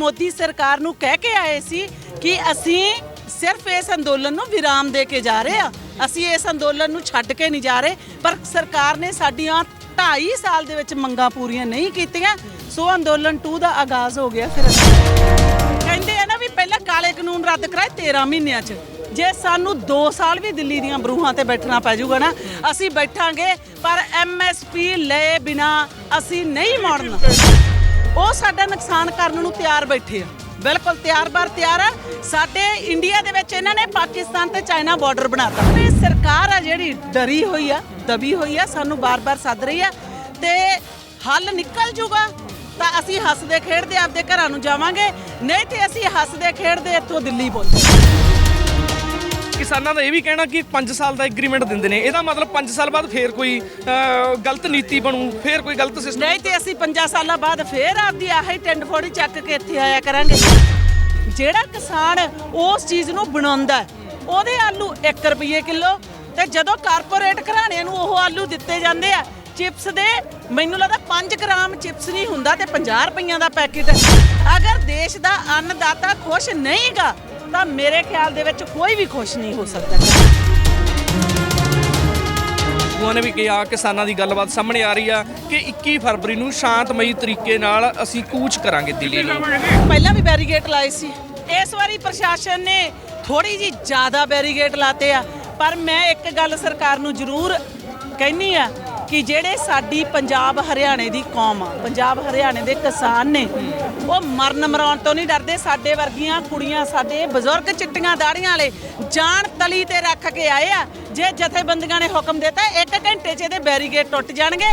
ਮੋਦੀ ਸਰਕਾਰ ਨੂੰ ਕਹਿ ਕੇ ਆਏ ਸੀ ਕਿ ਅਸੀਂ ਸਿਰਫ ਇਸ ਅੰਦੋਲਨ ਨੂੰ ਵਿਰਾਮ ਦੇ ਕੇ ਜਾ ਰਹੇ ਆ। ਅਸੀਂ ਇਸ ਅੰਦੋਲਨ ਨੂੰ ਛੱਡ ਕੇ ਨਹੀਂ ਜਾ ਰਹੇ, ਪਰ ਸਰਕਾਰ ਨੇ ਸਾਡੀਆਂ 2.5 ਸਾਲ ਦੇ ਵਿੱਚ ਮੰਗਾਂ ਪੂਰੀਆਂ ਨਹੀਂ ਕੀਤੀਆਂ। ਸੋ ਅੰਦੋਲਨ 2 ਦਾ ਆਗਾਜ਼ ਹੋ ਗਿਆ ਫਿਰ ਕਹਿੰਦੇ ਆ ਨਾ ਵੀ ਪਹਿਲਾਂ ਕਾਲੇ ਕਾਨੂੰਨ ਰੱਦ ਕਰਾਏ 13 ਮਹੀਨਿਆਂ 'ਚ। ਜੇ ਸਾਨੂੰ 2 ਸਾਲ ਵੀ ਦਿੱਲੀ ਦੀਆਂ ਬਰੂਹਾਂ ਤੇ ਬੈਠਣਾ ਪੈ ਜਾਊਗਾ ਨਾ, ਅਸੀਂ ਬੈਠਾਂਗੇ, ਪਰ ਐਮਐਸਪੀ ਲਏ ਬਿਨਾ ਅਸੀਂ ਨਹੀਂ ਮੋੜਨਾ। ਉਹ ਸਾਡਾ ਨੁਕਸਾਨ ਕਰਨ ਨੂੰ ਤਿਆਰ ਬੈਠੇ ਆ। ਬਿਲਕੁਲ ਤਿਆਰ ਬਰ ਤਿਆਰ ਆ। ਸਾਡੇ ਇੰਡੀਆ ਦੇ ਵਿੱਚ ਇਹਨਾਂ ਨੇ ਪਾਕਿਸਤਾਨ ਤੇ ਚਾਈਨਾ ਬਾਰਡਰ ਬਣਾਤਾ। ਇਹ ਸਰਕਾਰ ਆ ਜਿਹੜੀ, ਡਰੀ ਹੋਈ ਆ, ਦਬੀ ਹੋਈ ਆ, ਸਾਨੂੰ ਬਾਰ-ਬਾਰ ਸੱਦ ਰਹੀ ਆ। ਤੇ ਹੱਲ ਨਿਕਲ ਜੂਗਾ, ਤਾਂ ਅਸੀਂ ਹੱਸਦੇ ਖੇਡਦੇ ਆਪਦੇ ਘਰਾਂ ਨੂੰ ਜਾਵਾਂਗੇ। ਨਹੀਂ ਤੇ ਅਸੀਂ ਹੱਸਦੇ ਖੇਡਦੇ ਇੱਥੋਂ ਦਿੱਲੀ ਪਹੁੰਚਾਂਗੇ ਕਿਸਾਨਾਂ ਦਾ ਇਹ ਵੀ ਕਹਿਣਾ ਕਿ 5 ਸਾਲ ਦਾ ਐਗਰੀਮੈਂਟ ਦਿੰਦੇ ਨੇ। ਇਹਦਾ ਮਤਲਬ 5 ਸਾਲ ਬਾਅਦ ਫੇਰ ਕੋਈ ਅਹ, ਗਲਤ ਨੀਤੀ ਬਣੂ ਫੇਰ ਕੋਈ ਗਲਤ ਸਿਸਟਮ ਨਹੀਂ ਤੇ ਅਸੀਂ 5 ਸਾਲਾਂ ਬਾਅਦ ਫੇਰ ਆਪਦੀ ਆਹੀ ਟਿੰਡ ਫੋੜੀ ਚੱਕ ਕੇ ਇੱਥੇ ਆਇਆ ਕਰਾਂਗੇ। ਜਿਹੜਾ ਕਿਸਾਨ ਉਸ ਚੀਜ਼ ਨੂੰ ਬਣਾਉਂਦਾ ਹੈ, ਉਹਦੇ ਆਲੂ 1 ਰੁਪਏ ਕਿਲੋ ਤੇ ਜਦੋਂ ਕਾਰਪੋਰੇਟ ਘਰਾਣਿਆਂ ਨੂੰ ਉਹ ਆਲੂ ਦਿੱਤੇ ਜਾਂਦੇ ਆ ਚਿਪਸ ਦੇ ਮੈਨੂੰ ਲੱਗਦਾ 5 ਗ੍ਰਾਮ ਚਿਪਸ ਨਹੀਂ ਹੁੰਦਾ ਤੇ 50 ਰੁਪਈਆਂ ਦਾ ਪੈਕੇਟ। ਅਗਰ ਦੇਸ਼ ਦਾ ਅੰਨਦਾਤਾ ਖੁਸ਼ ਨਹੀਂਗਾ ਤਾਂ ਮੇਰੇ ਖਿਆਲ ਦੇ ਵਿੱਚ ਕੋਈ ਵੀ ਖੁਸ਼ ਨਹੀਂ ਹੋ ਸਕਦਾ। ਉਹਨਾਂ ਨੇ ਵੀ ਕਿਹਾ ਕਿਸਾਨਾਂ ਦੀ ਗੱਲਬਾਤ ਸਾਹਮਣੇ ਆ ਰਹੀ ਆ ਕਿ 21 ਫਰਵਰੀ ਨੂੰ ਸ਼ਾਂਤਮਈ ਤਰੀਕੇ ਨਾਲ ਅਸੀਂ ਕੂਚ ਕਰਾਂਗੇ ਦਿੱਲੀ ਨੂੰ। ਪਹਿਲਾਂ ਵੀ ਬੈਰੀਗੇਟ ਲਾਏ ਸੀ। ਇਸ ਵਾਰੀ ਪ੍ਰਸ਼ਾਸਨ ਨੇ ਥੋੜੀ ਜੀ ਜ਼ਿਆਦਾ ਬੈਰੀਗੇਟ ਲਾਤੇ ਆ। ਪਰ ਮੈਂ ਇੱਕ ਗੱਲ ਸਰਕਾਰ ਨੂੰ ਜ਼ਰੂਰ ਕਹਿਨੀ ਆ ਕਿ ਜਿਹੜੇ ਸਾਡੀ ਪੰਜਾਬ ਹਰਿਆਣੇ ਦੀ ਕੌਮ ਆ, ਪੰਜਾਬ ਹਰਿਆਣੇ ਦੇ ਕਿਸਾਨ ਨੇ, ਉਹ ਮਰਨ ਮਰਾਉਣ ਤੋਂ ਨਹੀਂ ਡਰਦੇ, ਸਾਡੇ ਵਰਗੀਆਂ ਕੁੜੀਆਂ, ਸਾਡੇ ਬਜ਼ੁਰਗ ਚਿੱਟੀਆਂ ਦਾੜੀਆਂ ਵਾਲੇ ਜਾਨ ਤਲੀ ਤੇ ਰੱਖ ਕੇ ਆਏ ਆ, ਜੇ ਜਥੇਬੰਦੀਆਂ ਨੇ ਹੁਕਮ ਦਿੱਤਾ, ਇੱਕ ਘੰਟੇ 'ਚ ਇਹਦੇ ਬੈਰੀਗੇਟ ਟੁੱਟ ਜਾਣਗੇ।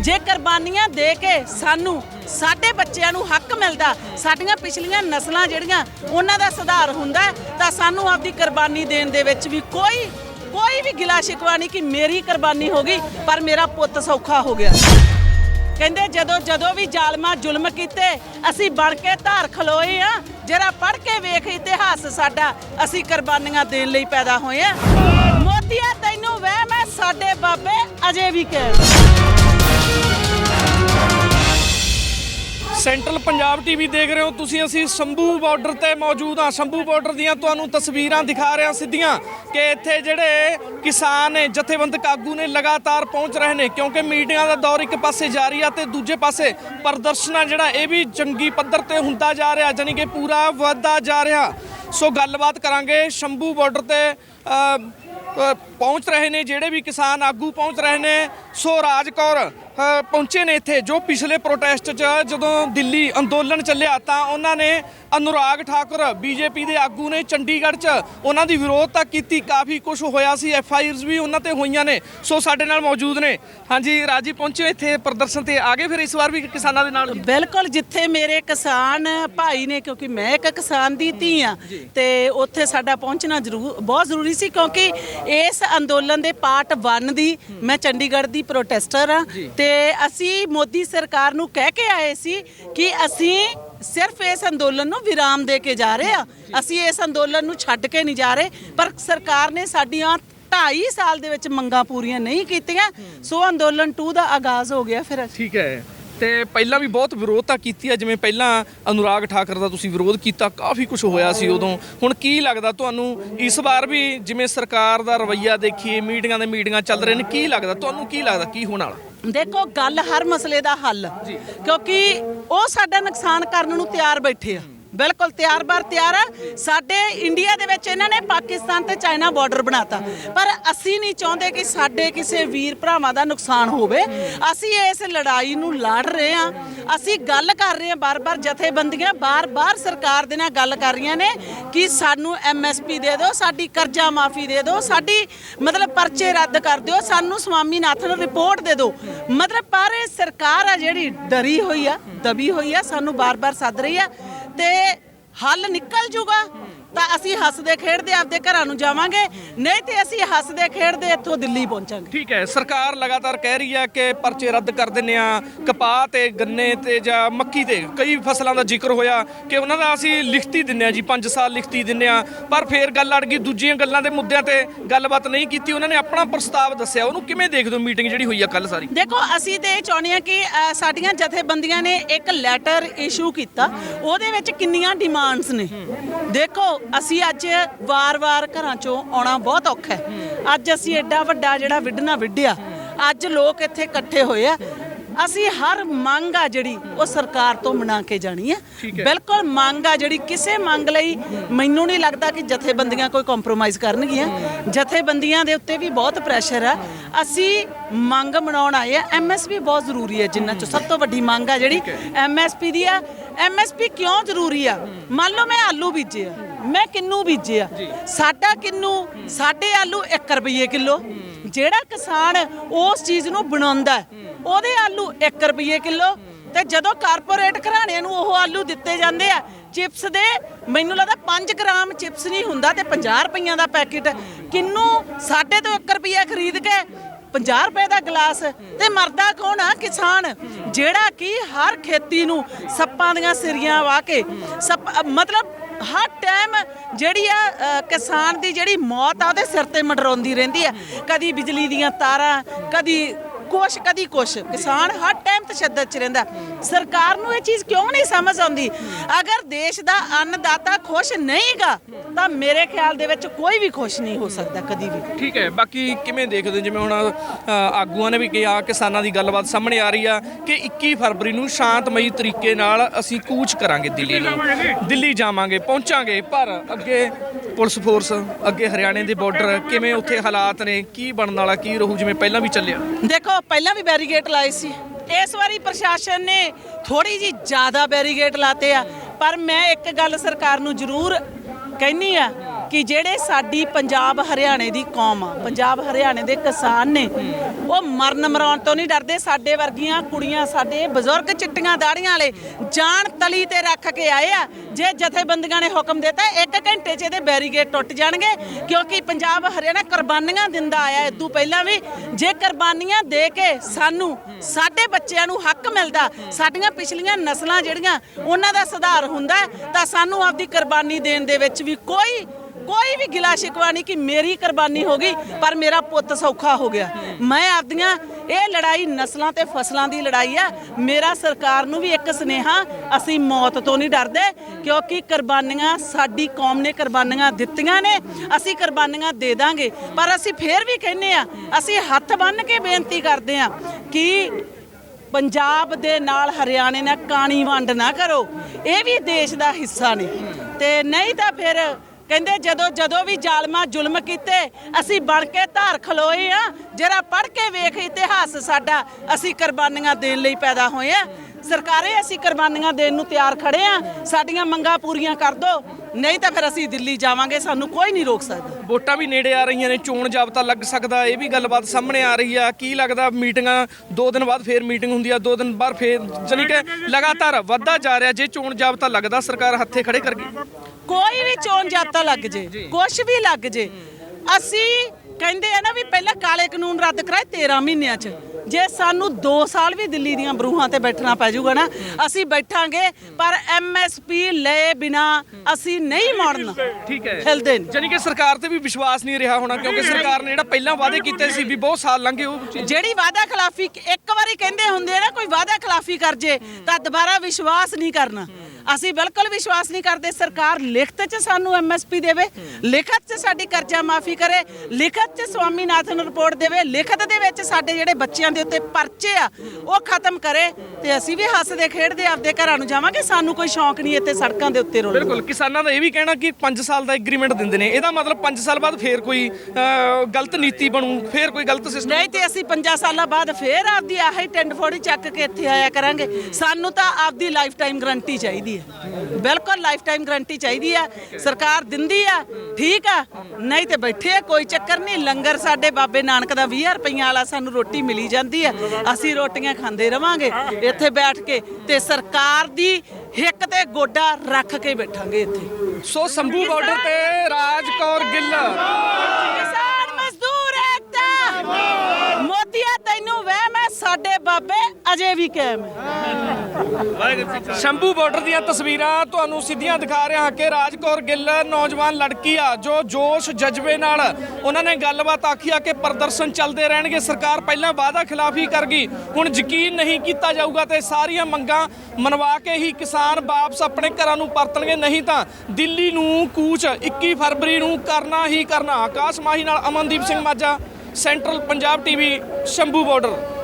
ਜੇ ਕੁਰਬਾਨੀਆਂ ਦੇ ਕੇ ਸਾਨੂੰ, ਸਾਡੇ ਬੱਚਿਆਂ ਨੂੰ ਹੱਕ ਮਿਲਦਾ, ਸਾਡੀਆਂ ਪਿਛਲੀਆਂ ਨਸਲਾਂ ਜਿਹੜੀਆਂ, ਉਹਨਾਂ ਦਾ ਸੁਧਾਰ ਹੁੰਦਾ, ਤਾਂ ਸਾਨੂੰ ਆਪਦੀ ਕੁਰਬਾਨੀ ਦੇਣ ਦੇ ਵਿੱਚ ਵੀ ਕੋਈ ਕੋਈ ਵੀ ਗਿਲਾ ਸ਼ਿਕਵਾ ਨਹੀਂ ਕਿ ਮੇਰੀ ਕੁਰਬਾਨੀ ਹੋ ਗਈ, ਪਰ ਮੇਰਾ ਪੁੱਤ ਸੌਖਾ ਹੋ ਗਿਆ। ਕਹਿੰਦੇ ਜਦੋਂ ਜਦੋਂ ਵੀ ਜ਼ਾਲਮਾਂ ਜ਼ੁਲਮ ਕੀਤੇ, ਅਸੀਂ ਬਣ ਕੇ ਧਾਰ ਖਲੋਏ ਆ। ਜਿਹੜਾ ਪੜ ਕੇ ਵੇਖ ਇਤਿਹਾਸ ਸਾਡਾ, ਅਸੀਂ ਕੁਰਬਾਨੀਆਂ ਦੇਣ ਲਈ ਪੈਦਾ ਹੋਏ ਆ। ਮੋਤੀਆ, ਤੈਨੂੰ ਵਹਿਮ ਮੈਂ ਸਾਡੇ ਬਾਬੇ ਅਜੇ ਵੀ ਕਹਿ ਸੈਂਟਰਲ ਪੰਜਾਬ ਟੀਵੀ ਦੇਖ ਰਹੇ ਹੋ। ਤੁਸੀਂ ਅਸੀਂ ਸ਼ੰਭੂ ਬਾਰਡਰ ਤੇ ਮੌਜੂਦ ਹਾਂ। ਸ਼ੰਭੂ ਬਾਰਡਰ ਦੀਆਂ ਤੁਹਾਨੂੰ ਤਸਵੀਰਾਂ ਦਿਖਾ ਰਹੇ ਹਾਂ ਸਿੱਧੀਆਂ ਕਿ ਇੱਥੇ ਜਿਹੜੇ ਕਿਸਾਨ ਨੇ ਜਥੇਬੰਦਕ ਆਗੂ ਨੇ ਲਗਾਤਾਰ ਪਹੁੰਚ ਰਹੇ ਨੇ ਕਿਉਂਕਿ ਮੀਟਿੰਗਾਂ ਦਾ ਦੌਰ ਇੱਕ ਪਾਸੇ ਜਾਰੀ ਆ ਤੇ ਦੂਜੇ ਪਾਸੇ ਪ੍ਰਦਰਸ਼ਨਾਂ ਜਿਹੜਾ ਇਹ ਵੀ ਚੰਗੀ ਪੱਧਰ ਤੇ ਹੁੰਦਾ ਜਾ ਰਿਹਾ ਜਾਨੀ ਕਿ ਪੂਰਾ ਵਧਦਾ ਜਾ ਰਿਹਾ। ਸੋ ਗੱਲਬਾਤ ਕਰਾਂਗੇ। ਸ਼ੰਭੂ ਬਾਰਡਰ ਤੇ ਪਹੁੰਚ ਰਹੇ ਨੇ, ਜਿਹੜੇ ਵੀ ਕਿਸਾਨ ਆਗੂ ਪਹੁੰਚ ਰਹੇ ਨੇ। ਸੋ ਰਾਜ ਕੌਰ ਪਹੁੰਚੇ ਨੇ ਇੱਥੇ। ਜੋ ਪਿਛਲੇ ਪ੍ਰੋਟੈਸਟ 'ਚ ਜਦੋਂ ਦਿੱਲੀ ਅੰਦੋਲਨ ਚੱਲਿਆ ਤਾਂ ਉਹਨਾਂ ਨੇ ਅਨੁਰਾਗ ਠਾਕੁਰ ਬੀਜੇਪੀ ਦੇ ਆਗੂ ਨੇ ਚੰਡੀਗੜ੍ਹ 'ਚ ਉਹਨਾਂ ਦੀ ਵਿਰੋਧਤਾ ਕੀਤੀ। ਕਾਫੀ ਕੁਝ ਹੋਇਆ ਸੀ ਐਫ ਆਈ ਆਰਸ ਵੀ ਉਹਨਾਂ ਤੇ ਹੋਈਆਂ ਨੇ। ਸੋ ਸਾਡੇ ਨਾਲ ਮੌਜੂਦ ਨੇ। ਹਾਂਜੀ ਰਾਜੀ ਪਹੁੰਚੇ ਇੱਥੇ ਪ੍ਰਦਰਸ਼ਨ ਤੇ। ਆ ਗਏ ਫਿਰ ਇਸ ਵਾਰ ਵੀ ਕਿਸਾਨਾਂ ਦੇ ਨਾਲ? ਬਿਲਕੁਲ ਜਿੱਥੇ ਮੇਰੇ ਕਿਸਾਨ ਭਾਈ ਨੇ ਕਿਉਂਕਿ ਮੈਂ ਇੱਕ ਕਿਸਾਨ ਦੀ ਧੀ ਆ ਤੇ ਉੱਥੇ ਸਾਡਾ ਪਹੁੰਚਣਾ ਜ਼ਰੂਰ ਬਹੁਤ ਜ਼ਰੂਰੀ ਸੀ ਕਿਉਂਕਿ ਇਸ ਅੰਦੋਲਨ ਦੇ ਪਾਰਟ 1 ਦੀ ਮੈਂ ਚੰਡੀਗੜ੍ਹ ਦੀ ਪ੍ਰੋਟੈਸਟਰ ਆ ਤੇ ਅਸੀਂ ਮੋਦੀ ਸਰਕਾਰ ਨੂੰ ਕਹਿ ਕੇ ਆਏ ਸੀ ਕਿ ਅਸੀਂ ਸਿਰਫ ਇਸ ਅੰਦੋਲਨ ਨੂੰ ਵਿਰਾਮ ਦੇ ਕੇ ਜਾ ਰਹੇ ਆ ਅਸੀਂ ਇਸ ਅੰਦੋਲਨ ਨੂੰ ਛੱਡ ਕੇ ਨਹੀਂ ਜਾ ਰਹੇ ਪਰ ਸਰਕਾਰ ਨੇ ਸਾਡੀਆਂ 2.5 ਸਾਲ ਦੇ ਵਿੱਚ ਮੰਗਾਂ ਪੂਰੀਆਂ ਨਹੀਂ ਕੀਤੀਆਂ। ਸੋ ਅੰਦੋਲਨ 2 ਦਾ ਆਗਾਜ਼ ਹੋ ਗਿਆ ਫਿਰ। ਠੀਕ ਹੈ। ਤੇ ਪਹਿਲਾਂ ਵੀ ਬਹੁਤ ਵਿਰੋਧਤਾ ਕੀਤੀ ਹੈ ਜਿਵੇਂ ਪਹਿਲਾਂ ਅਨੁਰਾਗ ਠਾਕਰ ਦਾ ਤੁਸੀਂ ਵਿਰੋਧ ਕੀਤਾ ਕਾਫੀ ਕੁਝ ਹੋਇਆ ਸੀ ਉਦੋਂ। ਹੁਣ ਕੀ ਲੱਗਦਾ ਤੁਹਾਨੂੰ? ਇਸ ਵਾਰ ਵੀ ਜਿਵੇਂ ਸਰਕਾਰ ਦਾ ਰਵੱਈਆ ਦੇਖੀਏ ਮੀਟਿੰਗਾਂ ਦੇ ਮੀਟਿੰਗਾਂ ਚੱਲ ਰਹੇ ਨੇ ਕੀ ਲੱਗਦਾ? ਤੁਹਾਨੂੰ ਕੀ ਲੱਗਦਾ? ਕੀ ਹੋਣ ਵਾਲਾ? ਦੇਖੋ ਗੱਲ ਹਰ ਮਸਲੇ ਦਾ ਹੱਲ। ਕਿਉਂਕਿ ਉਹ ਸਾਡਾ ਨੁਕਸਾਨ ਕਰਨ ਨੂੰ ਤਿਆਰ ਬੈਠੇ ਆ। ਬਿਲਕੁਲ ਤਿਆਰ ਬਾਰ ਤਿਆਰ। ਆ ਸਾਡੇ ਇੰਡੀਆ ਦੇ ਵਿੱਚ ਇਹਨਾਂ ਨੇ ਪਾਕਿਸਤਾਨ ਤੇ ਚਾਈਨਾ ਬਾਰਡਰ ਬਣਾਤਾ। ਪਰ ਅਸੀਂ ਨਹੀਂ ਚਾਹੁੰਦੇ ਕਿ ਸਾਡੇ ਕਿਸੇ ਵੀਰ ਭਰਾਵਾਂ ਦਾ ਨੁਕਸਾਨ ਹੋਵੇ। ਅਸੀਂ ਇਸ ਲੜਾਈ ਨੂੰ ਲੜ ਰਹੇ ਹਾਂ। ਅਸੀਂ ਗੱਲ ਕਰ ਰਹੇ ਹਾਂ ਬਾਰ-ਬਾਰ ਜਥੇਬੰਦੀਆਂ, ਬਾਰ-ਬਾਰ ਸਰਕਾਰ ਦੇ ਨਾਲ ਗੱਲ ਕਰ ਰਹੀਆਂ ਨੇ ਕਿ ਸਾਨੂੰ ਐਮਐਸਪੀ ਦੇ ਦਿਓ, ਸਾਡੀ ਕਰਜ਼ਾ ਮਾਫੀ ਦੇ ਦਿਓ, ਸਾਡੀ ਮਤਲਬ ਪਰਚੇ ਰੱਦ ਕਰ ਦਿਓ, ਸਾਨੂੰ ਸਵਾਮੀਨਾਥਨ ਰਿਪੋਰਟ ਦੇ ਦਿਓ। ਮਤਲਬ ਪਰ ਇਹ ਸਰਕਾਰ ਆ ਜਿਹੜੀ ਡਰੀ ਹੋਈ ਆ, ਦਬੀ ਹੋਈ ਆ, ਸਾਨੂੰ ਬਾਰ-ਬਾਰ ਸੱਦ ਰਹੀ ਆ। ਤੇ ਹੱਲ ਨਿਕਲ ਜੂਗਾ। ਤਾਂ ਅਸੀਂ ਹੱਸਦੇ ਖੇਡਦੇ ਆਪਦੇ ਘਰਾਂ ਨੂੰ ਜਾਵਾਂਗੇ ਨਹੀਂ ਤੇ ਅਸੀਂ ਹੱਸਦੇ ਖੇਡਦੇ ਇੱਥੋਂ ਦਿੱਲੀ ਪਹੁੰਚਾਂਗੇ। ਠੀਕ ਹੈ ਸਰਕਾਰ ਲਗਾਤਾਰ ਕਹਿ ਰਹੀ ਹੈ ਕਿ ਪਰਚੇ ਰੱਦ ਕਰ ਦਿੰਨੇ ਆ ਕਪਾਹ ਤੇ ਗੰਨੇ ਤੇ ਜਾਂ ਮੱਕੀ ਤੇ ਕਈ ਫਸਲਾਂ ਦਾ ਜ਼ਿਕਰ ਹੋਇਆ ਕਿ ਉਹਨਾਂ ਦਾ ਅਸੀਂ ਲਿਖਤੀ ਦਿੰਨੇ ਆ ਜੀ 5 ਸਾਲ ਲਿਖਤੀ ਦਿੰਨੇ ਆ ਪਰ ਫੇਰ ਗੱਲ ਅੜ ਗਈ ਦੂਜੀਆਂ ਗੱਲਾਂ ਦੇ ਮੁੱਦਿਆਂ ਤੇ ਗੱਲਬਾਤ ਨਹੀਂ ਕੀਤੀ। ਉਹਨਾਂ ਨੇ ਆਪਣਾ ਪ੍ਰਸਤਾਵ ਦੱਸਿਆ। ਉਹਨੂੰ ਕਿਵੇਂ ਦੇਖਦੇ ਹੋ ਮੀਟਿੰਗ ਜਿਹੜੀ ਹੋਈ ਆ ਕੱਲ ਸਾਰੀ? ਦੇਖੋ ਅਸੀਂ ਤੇ ਇਹ ਚਾਹੁੰਦੇ ਹਾਂ ਕਿ ਸਾਡੀਆਂ ਜਥੇਬੰਦੀਆਂ ਨੇ ਇੱਕ ਲੈਟਰ ਇਸ਼ੂ ਕੀਤਾ। ਉਹਦੇ ਵਿੱਚ ਕਿੰਨੀਆਂ ਡਿਮਾਂਡਸ ਨੇ। ਦੇਖੋ ਅਸੀਂ ਅੱਜ ਵਾਰ-ਵਾਰ ਘਰਾਂ ਚੋਂ ਆਉਣਾ ਬਹੁਤ ਔਖਾ ਹੈ। ਅੱਜ ਅਸੀਂ ਐਡਾ ਵੱਡਾ ਜਿਹੜਾ ਵਿੱਢਣਾ ਵਿੱਢਿਆ। ਅੱਜ ਲੋਕ ਇੱਥੇ ਇਕੱਠੇ ਹੋਏ ਆ। ਅਸੀਂ ਹਰ ਮੰਗ ਆ ਜਿਹੜੀ ਉਹ ਸਰਕਾਰ ਤੋਂ ਮਨਾ ਕੇ ਜਾਣੀ ਹੈ। ਬਿਲਕੁਲ ਮੰਗ ਆ ਜਿਹੜੀ ਕਿਸੇ ਮੰਗ ਲਈ ਮੈਨੂੰ ਨਹੀਂ ਲੱਗਦਾ ਕਿ ਜਥੇਬੰਦੀਆਂ ਕੋਈ ਕੰਪਰੋਮਾਈਜ਼ ਕਰਨਗੀਆਂ। ਜਥੇਬੰਦੀਆਂ ਦੇ ਉੱਤੇ ਵੀ ਬਹੁਤ ਪ੍ਰੈਸ਼ਰ ਆ। ਅਸੀਂ ਮੰਗ ਮਨਾਉਣ ਆਏ ਆ। ਐਮਐਸਪੀ ਬਹੁਤ ਜ਼ਰੂਰੀ ਹੈ ਜਿੰਨਾ ਚੋਂ ਸਭ ਤੋਂ ਵੱਡੀ ਮੰਗ ਆ ਜਿਹੜੀ ਐਮਐਸਪੀ ਦੀ ਆ। ਐਮਐਸਪੀ ਕਿਉਂ ਜ਼ਰੂਰੀ ਆ? ਮੰਨ ਲਓ ਮੈਂ ਆਲੂ ਬੀਜੇ ਆ। ਮੈਂ ਕਿੰਨੂ ਬੀਜੇ ਆ ਸਾਡਾ ਕਿੰਨੂ? ਸਾਡੇ ਆਲੂ 1 ਰੁਪਏ ਕਿਲੋ। ਜਿਹੜਾ ਕਿਸਾਨ ਉਸ ਚੀਜ਼ ਨੂੰ ਬਣਾਉਂਦਾ ਉਹਦੇ ਆਲੂ 1 ਰੁਪਏ ਕਿਲੋ। ਤੇ ਜਦੋਂ ਕਾਰਪੋਰੇਟ ਘਰਾਣਿਆਂ ਨੂੰ ਉਹ ਆਲੂ ਦਿੱਤੇ ਜਾਂਦੇ ਆ ਚਿਪਸ ਦੇ ਮੈਨੂੰ ਲੱਗਦਾ 5 ਗ੍ਰਾਮ ਚਿਪਸ ਨਹੀਂ ਹੁੰਦਾ ਤੇ 50 ਰੁਪਈਆਂ ਦਾ ਪੈਕੇਟ ਕਿੰਨੂ ਸਾਡੇ ਤੋਂ 1 ਰੁਪਿਆ ਖਰੀਦ ਕੇ 50 ਰੁਪਏ ਦਾ ਗਲਾਸ? ਤੇ ਮਰਦਾ ਕੌਣ ਆ ਕਿਸਾਨ? ਜਿਹੜਾ ਕਿ ਹਰ ਖੇਤੀ ਨੂੰ ਸੱਪਾਂ ਦੀਆਂ ਸਿਰੀਆਂ ਵਾ ਕੇ ਮਤਲਬ ਹਰ ਟਾਈਮ ਜਿਹੜੀ ਆ ਅ, ਕਿਸਾਨ ਦੀ ਜਿਹੜੀ ਮੌਤ ਆ ਉਹਦੇ ਸਿਰ ਤੇ ਮੰਡਰਾਉਂਦੀ ਰਹਿੰਦੀ ਆ। ਕਦੀ ਬਿਜਲੀ ਦੀਆਂ ਤਾਰਾਂ ਕਦੀ ਕੁਛ ਕਦੀ ਕੁਛ। ਕਿਸਾਨ ਹਰ ਟਾਈਮ ਤਸ਼ੱਦਦ ਚ ਰਹਿੰਦਾ। ਸਰਕਾਰ ਨੂੰ ਇਹ ਚੀਜ਼ ਕਿਉਂ ਨਹੀਂ ਸਮਝ ਆਉਂਦੀ? ਅਗਰ ਦੇਸ਼ ਦਾ ਅੰਨਦਾਤਾ ਖੁਸ਼ ਨਹੀਂਗਾ ਤਾਂ ਮੇਰੇ ਖਿਆਲ ਦੇ ਵਿੱਚ ਕੋਈ ਵੀ ਖੁਸ਼ ਨਹੀਂ ਹੋ ਸਕਦਾ ਕਦੀ ਵੀ। ਠੀਕ ਹੈ ਬਾਕੀ ਕਿਵੇਂ ਦੇਖਦੇ ਹੋ? ਜਿਵੇਂ ਹੁਣ ਅ, ਆਗੂਆਂ ਨੇ ਵੀ ਕਿਹਾ ਕਿਸਾਨਾਂ ਦੀ ਗੱਲਬਾਤ ਸਾਹਮਣੇ ਆ ਰਹੀ ਆ ਕਿ 21 ਫਰਵਰੀ ਨੂੰ ਸ਼ਾਂਤਮਈ ਤਰੀਕੇ ਨਾਲ ਅਸੀਂ ਕੂਚ ਕਰਾਂਗੇ ਦਿੱਲੀ ਨੂੰ। ਦਿੱਲੀ ਜਾਵਾਂਗੇ ਪਹੁੰਚਾਂਗੇ ਪਰ ਅੱਗੇ ਪੁਲਿਸ ਫੋਰਸ ਅੱਗੇ ਹਰਿਆਣੇ ਦੇ ਬਾਰਡਰ ਕਿਵੇਂ ਉੱਥੇ ਹਾਲਾਤ ਨੇ? ਕੀ ਬਣਨ ਵਾਲਾ, ਕੀ ਰਹੂ? ਜਿਵੇਂ ਪਹਿਲਾਂ ਵੀ ਚੱਲਿਆ। ਦੇਖੋ, ਪਹਿਲਾਂ ਵੀ ਬੈਰੀਗੇਟ ਲਾਏ ਸੀ। ਇਸ ਵਾਰੀ ਪ੍ਰਸ਼ਾਸਨ ਨੇ ਥੋੜੀ ਜੀ ਜ਼ਿਆਦਾ ਬੈਰੀਗੇਟ ਲਾਤੇ ਆ। ਪਰ ਮੈਂ ਇੱਕ ਗੱਲ ਸਰਕਾਰ ਨੂੰ ਜ਼ਰੂਰ ਕਹਿਨੀ ਆ ਕਿ ਜਿਹੜੇ ਸਾਡੀ ਪੰਜਾਬ ਹਰਿਆਣੇ ਦੀ ਕੌਮ ਆ, ਪੰਜਾਬ ਹਰਿਆਣੇ ਦੇ ਕਿਸਾਨ ਨੇ, ਉਹ ਮਰਨ ਮਰਾਉਣ ਤੋਂ ਨਹੀਂ ਡਰਦੇ, ਸਾਡੇ ਵਰਗੀਆਂ ਕੁੜੀਆਂ, ਸਾਡੇ ਬਜ਼ੁਰਗ ਚਿੱਟੀਆਂ ਦਾੜੀਆਂ ਵਾਲੇ ਜਾਨ ਤਲੀ ਤੇ ਰੱਖ ਕੇ ਆਏ ਆ, ਜੇ ਜਥੇਬੰਦੀਆਂ ਨੇ ਹੁਕਮ ਦਿੱਤਾ, ਇੱਕ ਘੰਟੇ 'ਚ ਇਹਦੇ ਬੈਰੀਗੇਡ ਟੁੱਟ ਜਾਣਗੇ, ਕਿਉਂਕਿ ਪੰਜਾਬ ਹਰਿਆਣਾ ਕੁਰਬਾਨੀਆਂ ਦਿੰਦਾ ਆਇਆ ਇਹ ਤੋਂ ਪਹਿਲਾਂ ਵੀ, ਜੇ ਕੁਰਬਾਨੀਆਂ ਦੇ ਕੇ ਸਾਨੂੰ, ਸਾਡੇ ਬੱਚਿਆਂ ਨੂੰ ਹੱਕ ਮਿਲਦਾ, ਸਾਡੀਆਂ ਪਿਛਲੀਆਂ ਨਸਲਾਂ ਜਿਹੜੀਆਂ, ਉਹਨਾਂ ਦਾ ਸੁਧਾਰ ਹੁੰਦਾ, ਤਾਂ ਸਾਨੂੰ ਆਪਦੀ ਕੁਰਬਾਨੀ ਦੇਣ ਦੇ ਵਿੱਚ ਵੀ ਕੋਈ ਕੋਈ ਵੀ ਗਿਲਾ ਸ਼ਿਕਵਾ ਨਹੀਂ ਕਿ ਮੇਰੀ ਕੁਰਬਾਨੀ ਹੋ ਗਈ, ਪਰ ਮੇਰਾ ਪੁੱਤ ਸੌਖਾ ਹੋ ਗਿਆ। ਮੈਂ ਆਪਦੀਆਂ ਇਹ ਲੜਾਈ ਨਸਲਾਂ ਤੇ ਫਸਲਾਂ ਦੀ ਲੜਾਈ ਆ। ਮੇਰਾ ਸਰਕਾਰ ਨੂੰ ਵੀ ਇੱਕ ਸੁਨੇਹਾ, ਅਸੀਂ ਮੌਤ ਤੋਂ ਨਹੀਂ ਡਰਦੇ, ਕਿਉਂਕਿ ਕੁਰਬਾਨੀਆਂ ਸਾਡੀ ਕੌਮ ਨੇ ਕੁਰਬਾਨੀਆਂ ਦਿੱਤੀਆਂ ਨੇ, ਅਸੀਂ ਕੁਰਬਾਨੀਆਂ ਦੇ ਦਾਂਗੇ। ਪਰ ਅਸੀਂ ਫੇਰ ਵੀ ਕਹਿੰਨੇ ਆ, ਅਸੀਂ ਹੱਥ ਬੰਨ੍ਹ ਕੇ ਬੇਨਤੀ ਕਰਦੇ ਆ ਕਿ ਪੰਜਾਬ ਦੇ ਨਾਲ ਹਰਿਆਣੇ ਨਾਲ ਕਾਣੀ ਵੰਡ ਨਾ ਕਰੋ। ਇਹ ਵੀ ਦੇਸ਼ ਦਾ ਹਿੱਸਾ ਨੇ। ਤੇ ਨਹੀਂ ਤਾਂ ਫਿਰ ਕਹਿੰਦੇ ਜਦੋਂ ਜਦੋਂ ਵੀ ਜ਼ਾਲਮਾਂ ਜ਼ੁਲਮ ਕੀਤੇ, ਅਸੀਂ ਬਣ ਕੇ ਧਾਰ ਖਲੋਏ ਆ। ਜਿਹੜਾ ਪੜ ਕੇ ਵੇਖ ਇਤਿਹਾਸ ਸਾਡਾ, ਅਸੀਂ ਕੁਰਬਾਨੀਆਂ ਦੇਣ ਲਈ ਪੈਦਾ ਹੋਏ ਆ। ਸਰਕਾਰੇ ਅਸੀਂ ਕੁਰਬਾਨੀਆਂ ਦੇਣ ਨੂੰ ਤਿਆਰ ਖੜੇ ਆ। ਸਾਡੀਆਂ ਮੰਗਾਂ ਪੂਰੀਆਂ ਕਰ ਦਿਓ ਨਹੀਂ ਤਾਂ ਫਿਰ ਅਸੀਂ ਦਿੱਲੀ ਜਾਵਾਂਗੇ ਸਾਨੂੰ ਕੋਈ ਨਹੀਂ ਰੋਕ ਸਕਦਾ। ਵੋਟਾਂ ਵੀ ਨੇੜੇ ਆ ਰਹੀਆਂ ਨੇ ਚੋਣ ਜਾਬਤਾ ਲੱਗ ਸਕਦਾ ਇਹ ਵੀ ਗੱਲਬਾਤ ਸਾਹਮਣੇ ਆ ਰਹੀ ਆ। ਕੀ ਲੱਗਦਾ ਮੀਟਿੰਗਾਂ ਦੋ ਦਿਨ ਬਾਅਦ ਫੇਰ ਮੀਟਿੰਗ ਹੁੰਦੀ ਆ ਦੋ ਦਿਨ ਬਾਅਦ ਫੇਰ ਜਾਣੀ ਕਿ ਲਗਾਤਾਰ ਵੱਧਦਾ ਜਾ ਰਿਹਾ ਜੇ ਚੋਣ ਜਾਬਤਾ ਲੱਗਦਾ ਸਰਕਾਰ ਹੱਥੇ ਖੜੇ ਕਰ ਗਈ ਕੋਈ ਵੀ ਚੋਣ ਜਾਬਤਾ ਲੱਗ ਜੇ ਕੁਛ ਵੀ ਲੱਗ ਜੇ ਅਸੀਂ ਕਹਿੰਦੇ ਆ ਨਾ ਵੀ ਪਹਿਲਾਂ ਕਾਲੇ ਕਾਨੂੰਨ ਰੱਦ ਕਰਾਏ 13 ਮਹੀਨਿਆਂ 'ਚ। ਜੇ ਸਾਨੂੰ 2 ਸਾਲ ਵੀ ਦਿੱਲੀ ਦੀਆਂ ਬਰੂਹਾਂ ਤੇ ਬੈਠਣਾ ਪੈ ਜਾਊਗਾ ਨਾ ਅਸੀਂ ਬੈਠਾਂਗੇ ਪਰ ਐਮਐਸਪੀ ਲਏ ਬਿਨਾ ਅਸੀਂ ਨਹੀਂ ਮੋੜਨਾ ਠੀਕ ਹੈ। ਹਿਲਦੇ ਨਹੀਂ। ਜਾਣੀ ਕਿ ਸਰਕਾਰ ਤੇ ਵੀ ਵਿਸ਼ਵਾਸ ਨਹੀਂ ਰਿਹਾ ਹੋਣਾ ਕਿਉਂਕਿ ਸਰਕਾਰ ਨੇ ਜਿਹੜਾ ਪਹਿਲਾਂ ਵਾਅਦੇ ਕੀਤੇ ਸੀ ਵੀ ਬਹੁਤ ਸਾਲ ਲੰਘੇ ਉਹ ਜਿਹੜੀ ਵਾਅਦਾ ਖਿਲਾਫੀ ਇੱਕ ਵਾਰੀ ਕਹਿੰਦੇ ਹੁੰਦੇ ਆ ਨਾ ਕੋਈ ਵਾਅਦਾ ਖਿਲਾਫੀ ਕਰ ਜੇ ਤਾਂ ਦੁਬਾਰਾ ਵਿਸ਼ਵਾਸ ਨਹੀਂ ਕਰਨਾ। ਅਸੀਂ ਬਿਲਕੁਲ ਵਿਸ਼ਵਾਸ ਨਹੀਂ ਕਰਦੇ ਸਰਕਾਰ ਲਿਖਤ 'ਚ ਸਾਨੂੰ ਐਮਐਸਪੀ ਦੇਵੇ ਲਿਖਤ 'ਚ ਸਾਡੀ ਕਰਜ਼ਾ ਮਾਫੀ ਕਰੇ ਲਿਖਤ 'ਚ ਸਵਾਮੀਨਾਥਨ ਰਿਪੋਰਟ ਦੇਵੇ ਲਿਖਤ ਦੇ ਵਿੱਚ ਸਾਡੇ ਜਿਹੜੇ ਬੱਚਿਆਂ ਦੇ ਉੱਤੇ ਪਰਚੇ ਆ ਉਹ ਖਤਮ ਕਰੇ ਤੇ ਅਸੀਂ ਵੀ ਹੱਸਦੇ ਖੇਡਦੇ ਆਪਦੇ ਘਰਾਂ ਨੂੰ ਜਾਵਾਂਗੇ ਸਾਨੂੰ ਕੋਈ ਸ਼ੌਂਕ ਨਹੀਂ ਇੱਥੇ ਸੜਕਾਂ ਦੇ ਉੱਤੇ ਰੋਲਣ ਦਾ। ਬਿਲਕੁਲ ਕਿਸਾਨਾਂ ਦਾ ਇਹ ਵੀ ਕਹਿਣਾ ਕਿ 5 ਸਾਲ ਦਾ ਐਗਰੀਮੈਂਟ ਦਿੰਦੇ ਨੇ। ਇਹਦਾ ਮਤਲਬ 5 ਸਾਲ ਬਾਅਦ ਫੇਰ ਕੋਈ ਅਹ, ਗਲਤ ਨੀਤੀ ਬਣੂ ਫੇਰ ਕੋਈ ਗਲਤ ਸਿਸਟਮ ਨਹੀਂ ਤੇ ਅਸੀਂ 5 ਸਾਲਾਂ ਬਾਅਦ ਫੇਰ ਆਪਦੀ ਆਹੀ ਟੈਂਡ ਫੋੜੀ ਚੱਕ ਕੇ ਇੱਥੇ ਆਇਆ ਕਰਾਂਗੇ। ਸਾਨੂੰ ਤਾਂ ਆਪਦੀ ਲਾਈਫ ਟਾਈਮ ਗਰੰਟੀ ਚਾਹੀਦੀ ਹੈ। ਬਿਲਕੁਲ ਲਾਈਫ ਟਾਈਮ ਗਰੰਟੀ ਚਾਹੀਦੀ ਆ, ਸਰਕਾਰ ਦਿੰਦੀ ਆ, ਠੀਕ ਆ, ਨਹੀਂ ਤੇ ਬੈਠੇ ਆ, ਕੋਈ ਚੱਕਰ ਨਹੀਂ, ਲੰਗਰ ਸਾਡੇ ਬਾਬੇ ਨਾਨਕ ਦਾ 20 ਰੁਪਈਆਂ ਵਾਲਾ ਸਾਨੂੰ ਰੋਟੀ ਮਿਲੀ ਜਾਂਦੀ ਆ, ਅਸੀਂ ਰੋਟੀਆਂ ਖਾਂਦੇ ਰਵਾਂਗੇ, ਇੱਥੇ ਬੈਠ ਕੇ ਤੇ ਸਰਕਾਰ ਦੀ ਹਿੱਕ ਤੇ ਗੋਡਾ ਰੱਖ ਕੇ ਬੈਠਾਂਗੇ ਇੱਥੇ। ਸੋ ਸੰਭੂ ਬਾਰਡਰ ਤੇ ਰਾਜ ਕੌਰ ਗਿੱਲ ਕਿਸਾਨ ਮਜ਼ਦੂਰ ਏਕਤਾ ਮੋਦੀਆ ਤੈਨੂੰ ਵਹਿਮ ਹੈ ਸਾਡੇ ਬਾਬੇ ਅਜੇ ਵੀ ਕਾਇਮ ਹੈ। ਸ਼ੰਭੂ ਬਾਰਡਰ ਦੀਆਂ ਤਸਵੀਰਾਂ ਤੁਹਾਨੂੰ ਸਿੱਧੀਆਂ ਦਿਖਾ ਰਿਹਾ ਹਾਂ ਕਿ ਰਾਜਕੌਰ ਗਿੱਲ ਨੌਜਵਾਨ ਲੜਕੀ ਆ, ਜੋ ਜੋਸ਼ ਜਜ਼ਬੇ ਨਾਲ ਉਹਨਾਂ ਨੇ ਗੱਲਬਾਤ ਆਖੀ ਆ ਕਿ ਪ੍ਰਦਰਸ਼ਨ ਚੱਲਦੇ ਰਹਿਣਗੇ। ਸਰਕਾਰ ਪਹਿਲਾਂ ਵਾਅਦਾ ਖਿਲਾਫੀ ਕਰ ਗਈ, ਹੁਣ ਯਕੀਨ ਨਹੀਂ ਕੀਤਾ ਜਾਊਗਾ ਤੇ ਸਾਰੀਆਂ ਮੰਗਾਂ ਮਨਵਾ ਕੇ ਹੀ ਕਿਸਾਨ ਵਾਪਸ ਆਪਣੇ ਘਰਾਂ ਨੂੰ ਪਰਤਣਗੇ। ਨਹੀਂ ਤਾਂ ਦਿੱਲੀ ਨੂੰ ਕੂਚ 21 ਫਰਵਰੀ ਨੂੰ ਕਰਨਾ ਹੀ ਕਰਨਾ। ਆਕਾਸ਼ ਮਾਹੀ ਨਾਲ Amandeep Singh Majha, central Punjab TV, Shambhu border.